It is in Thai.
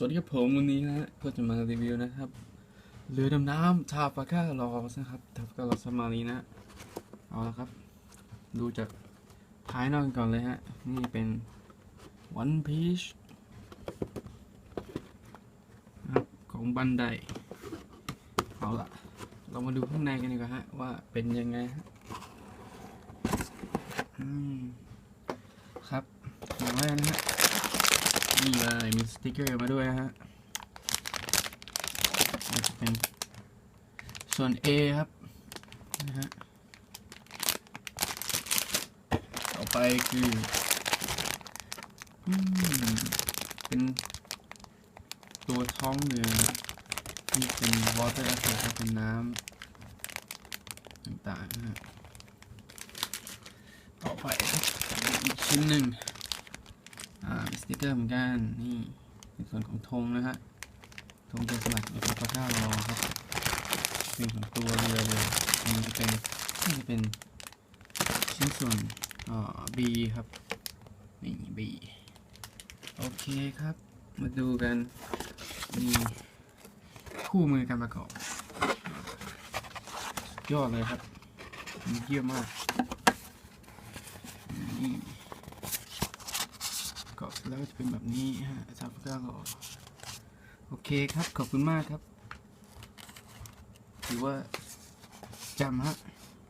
สวัสดีครับผมวันนี้นะก็จะมารีวิวนะครับเรือดำน้ำทาฟาก้าลอสนะครับทาฟาก้าลอสมารีนะเอาละครับ ดูจากภายนอกก่อนเลยฮะนี่เป็น One Piece นะครับของบันไดเอาละเรามาดูข้างในกันดีกว่าฮะว่าเป็นยังไงฮะอืมครับอย่างแรกนะฮะ นี่เลยมีสติกเกอร์มาด้วยนะฮะจะเป็นส่วน A ครับนะฮะต่อไปคืออเป็นตัวท้องเรือที่เป็น water effect ก็เป็นน้ำต่างๆนะฮะต่อไปอีกชิ้นหนึ่ง ติกเกอร์เหมือนกัน นี่เป็นส่วนของธงนะฮะธงเป็นสลักในพระเจ้ารอครับเป็นของตัวเรือเลยอันนี้จะเป็นนี่จะเป็นชิ้นส่วนอ่า B ครับ นี่ B โอเคครับ มาดูกัน มีคู่มือการประกอบ ยอดเลยครับ เยี่ยมมากนี่ ก็ แล้วจะเป็นแบบนี้ฮะซับก็โอเคครับ ขอบคุณมากครับ ถือว่าจำฮะ